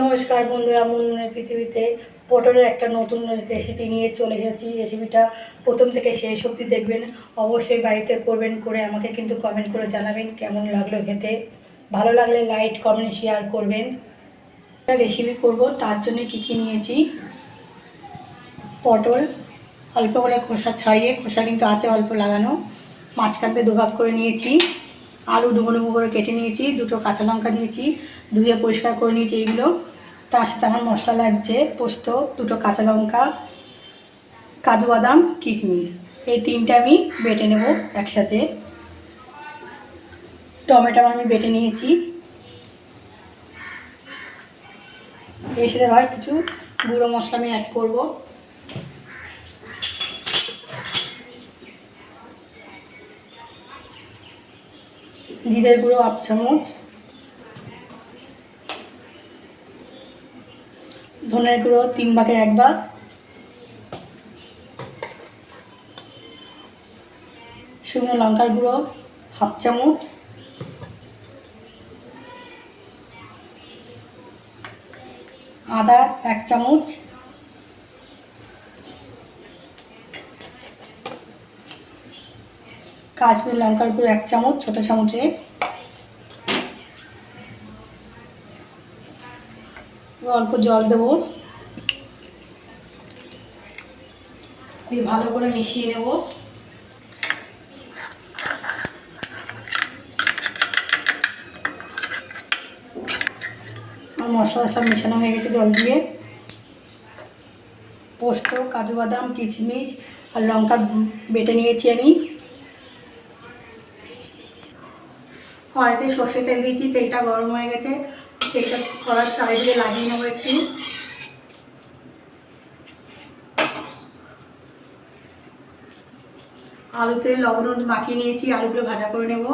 নমস্কার বন্ধুরা মুনমুনের পৃথিবীতে পটলের একটা নতুন রেসিপি নিয়ে চলে এসেছি। রেসিপিটা প্রথম থেকে শেষ অবধি দেখবেন। অবশ্যই বাড়িতে করবেন করে আমাকে কিন্তু কমেন্ট করে জানাবেন কেমন লাগল খেতে। ভালো লাগলে লাইক কমেন্ট শেয়ার করবেন। একটা রেসিপি করব, তার জন্য কি কি নিয়েছি? পটল, অল্প করে খোসা ছাড়িয়ে, খোসা কিন্তু আছে অল্প লাগানো। মাঝখান থেকে দুভাগ করে নিয়েছি। আলু ডুবো ডুবো করে কেটে নিয়েছি, দুটো কাঁচা লঙ্কা নিয়েছি, ধুয়ে পরিষ্কার করে নিয়েছি এইগুলো। তার সাথে আমার মশলা লাগছে, পোস্ত, দুটো কাঁচা লঙ্কা, কাজু বাদাম, কিশমিশ। এই তিনটা আমি বেটে নেব একসাথে। টমেটো আমি বেটে নিয়েছি। এর সাথে আবার কিছু গুঁড়ো মশলা আমি অ্যাড করব। জিরের গুঁড়ো হাফ চামচ। ধনের গুঁড়ো তিন ভাগের এক ভাগ। শুকনো লঙ্কার গুঁড়ো হাফ চামচ। আদা এক চামচ। কাশ্মীর লঙ্কার গুঁড়ো এক চামচ, ছোটো চামচে। অল্প জল দেবো। ভালো করে মিশিয়ে নেব। মশলা সব মেশানো হয়ে গেছে জল দিয়ে। পোস্ত, কাজু বাদাম কিশমিশ আর লঙ্কা বেটে নিয়েছি আমি। কড়াইতে সর্ষে তেল দিয়েছি, তেলটা গরম হয়ে গেছে। তেলটা কড়ার চারিদিকে লাগিয়ে নেব একটু। আলুতে লবণ মাখিয়ে নিয়েছি, আলুগুলো ভাজা করে নেব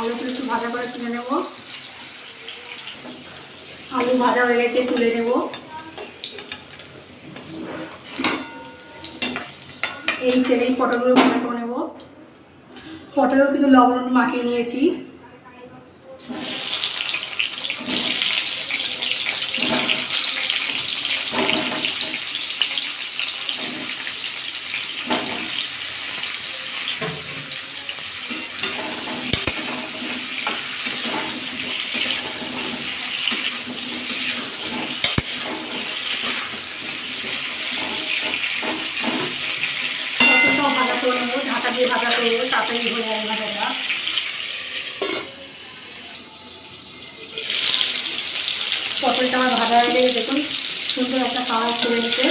আলুগুলো একটু ভাজা করে তুলে নেব। আলু ভাজা হয়ে গেছে, তুলে নেব। এই তেলেই পটলগুলো ভাজা করে নেব। পটলও কিন্তু লবণ মাখিয়ে নিয়েছি পটলটাও ভাজা করে নেব ঢাকা দিয়ে ভাজা করব তাড়াতাড়ি হয়ে যাবে ভাজাটা। পটলটা আমার ভাজা হয়ে গেছে, দেখুন, সুন্দর একটা কালার চলে গেছে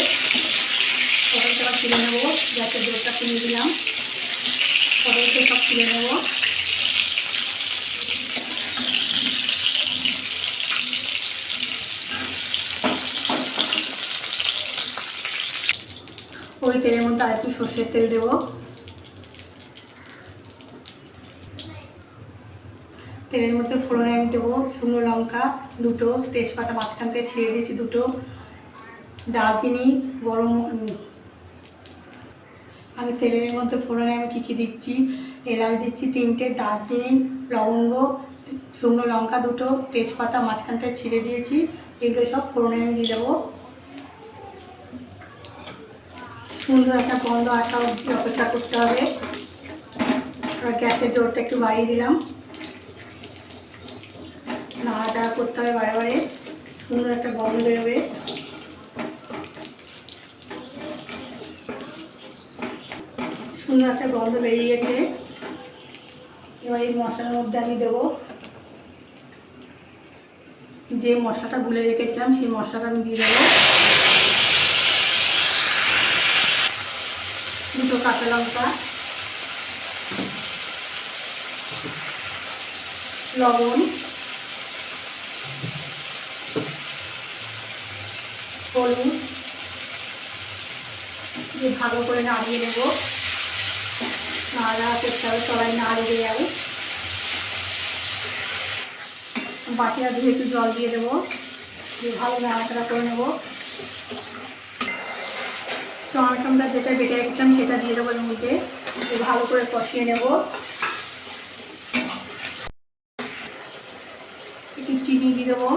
পটলটা আবার নেব গ্যাসের জোরটা তুলে দিলাম পটলটা সব তুলে নেব। ওই তেলের মধ্যে আর একটু সর্ষের তেল দেবো। তেলের মধ্যে ফোড়নে আমি দেবো শুকনো লঙ্কা দুটো, তেজপাতা মাঝখান থেকে ছিঁড়ে দিয়েছি দুটো, দারচিনি, গরম আমি তেলের মধ্যে ফোড়নে আমি কী কী দিচ্ছি? এলাচ দিচ্ছি তিনটে, দারচিনি, লবঙ্গ, শুকনো লঙ্কা দুটো, তেজপাতা মাঝখান থেকে ছিঁড়ে দিয়েছি, এগুলো সব ফোড়নে আমি দিয়ে দেবো। সুন্দর একটা গন্ধ আসা অপেক্ষা করতে হবে। গ্যাসের জোরটা একটু বাড়িয়ে দিলাম। নাড়াচাড়া করতে হবে বারে বারে। সুন্দর একটা গন্ধ বেরোবে। সুন্দর একটা গন্ধ বেরিয়ে গেছে। এবার এই মশলার মধ্যে আমি দেবো। যে মশলাটা গুলে রেখেছিলাম, সেই মশলাটা আমি দিয়ে দেবো। দুটো কাঁচা লঙ্কা। লবণ। হলুদ দিয়ে ভালো করে নাড়িয়ে নেব। নাড়া করতে হবে সবাই নাড়িয়ে যাবে। বাটিটা ধুয়ে একটু জল দিয়ে দেবো। দিয়ে ভালো নাড়াচাড়া করে নেব। টমাটোমটা যেটা বেটে রেখেছিলাম সেটা দিয়ে দেবো এর মধ্যে। দিয়ে ভালো করে কষিয়ে নেব। একটু চিনি দিয়ে দেবো।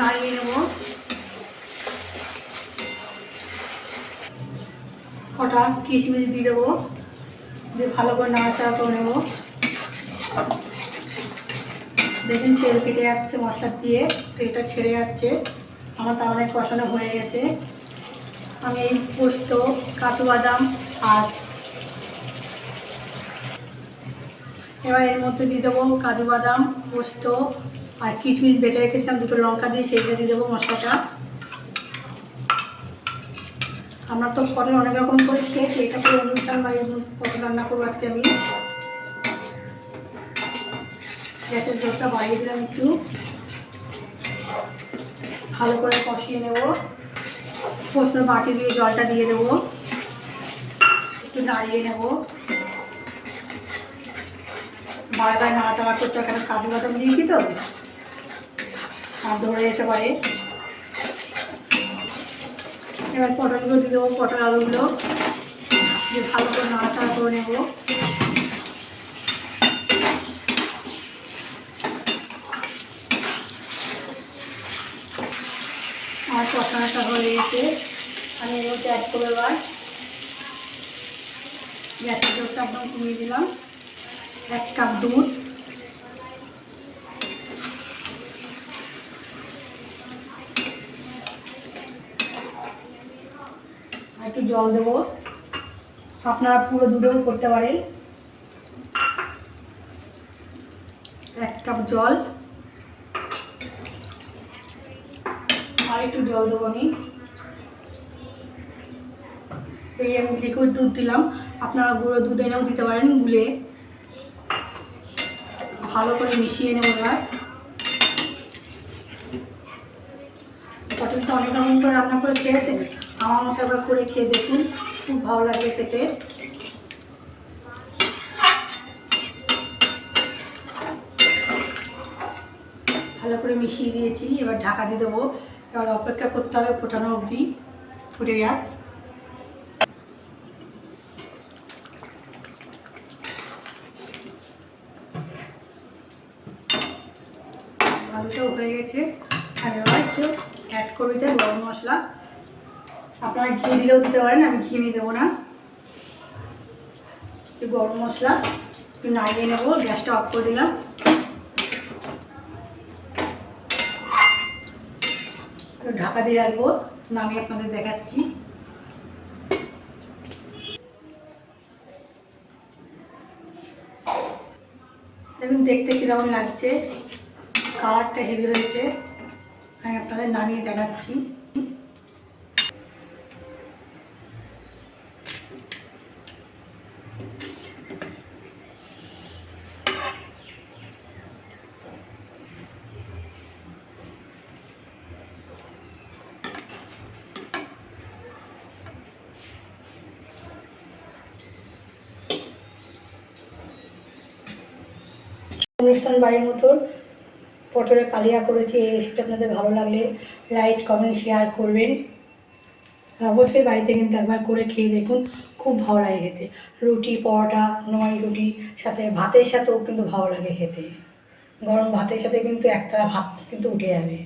নাড়িয়ে নেব। কটা কিশমিশ দিয়ে দেবো। দিয়ে ভালো করে নাড়াচাড়া করে নেব। দেখুন তেল কেটে যাচ্ছে মশলা দিয়ে, তেলটা ছেড়ে যাচ্ছে। আমার তার মানে কষানো হয়ে গেছে। আমি এই পোস্ত, কাজু বাদাম আর এবার এর মধ্যে দিয়ে দেবো কাজু বাদাম, পোস্ত আর কিচমিচ বেটে রেখেছিলাম দুটো লঙ্কা দিয়ে সেইটা দিয়ে দেবো মশলাটা। আমরা তো পটল অনেক রকম করে খেয়েছি এটা করে অনুষ্ঠান বাড়ির পটল রান্না করব আজকে আমি। গ্যাসের জলটা বাড়িয়ে দিলাম একটু। ভালো করে কষিয়ে নেব। পোস্ত বাটি দিয়ে জলটা দিয়ে দেবো। একটু নাড়িয়ে নেব। বারবার নাড়াচাড়া করতে হয়, কেন কাজু বাদাম দিয়েছি তো। ধরে যেতে পারে। এবার পটলগুলো দিয়ে দেবো, পটল আলুগুলো। দিয়ে ভালো করে নাড়াচাড়া করে নেব। আমার কষানোটা হয়ে গেছে। আমি এর মধ্যে অ্যাড করব এবার। গ্যাসের জলটা একদম কমিয়ে দিলাম। এক কাপ দুধ। একটু জল দেবো। আপনারা পুরো দুধেও করতে পারেন। এক কাপ জল। আর একটু জল দেবো আমি। এই আমি লিকুইড দুধ দিলাম। আপনারা গুঁড়ো দুধ এনেও দিতে পারেন গুলে। ভালো করে মিশিয়ে নেব এবার। পটলটা অনেক রকম করে রান্না করে খেয়েছেন আমার মতো একবার করে খেয়ে দেখুন, খুব ভালো লাগবে খেতে। ভালো করে মিশিয়ে দিয়েছি, এবার ঢাকা দিয়ে দেবো। এবার অপেক্ষা করতে হবে ফোটানো অবধি, ফুটে যাক। আলুটাও হয়ে গেছে, আর এবার একটু অ্যাড করবে যে গরম মশলা। আপনারা ঘি দিলেও দিতে পারেন, আমি ঘি নিয়ে দেবো না। একটু গরম মশলা, একটু নাড়িয়ে নেব, গ্যাসটা অফ করে দিলাম। ঢাকা দিয়ে রাখব, নামিয়ে আপনাদের দেখাচ্ছি। দেখুন, দেখতে কীরকম লাগছে। কালারটা হেভি হয়েছে। আমি আপনাদের নামিয়ে দেখাচ্ছি। অনুষ্ঠান বাড়ির মতো। পটলের কালিয়া করেছি, এই রেসিপিটা আপনাদের ভালো লাগলে লাইক কমেন্ট শেয়ার করবেন। অবশ্যই বাড়িতে কিন্তু একবার করে খেয়ে দেখুন, খুব ভালো লাগে খেতে। রুটি, পরোটা নয় রুটি, সাথে ভাতের সাথেও কিন্তু ভালো লাগে খেতে। গরম ভাতের সাথে কিন্তু একটা ভাত কিন্তু উঠে যাবে।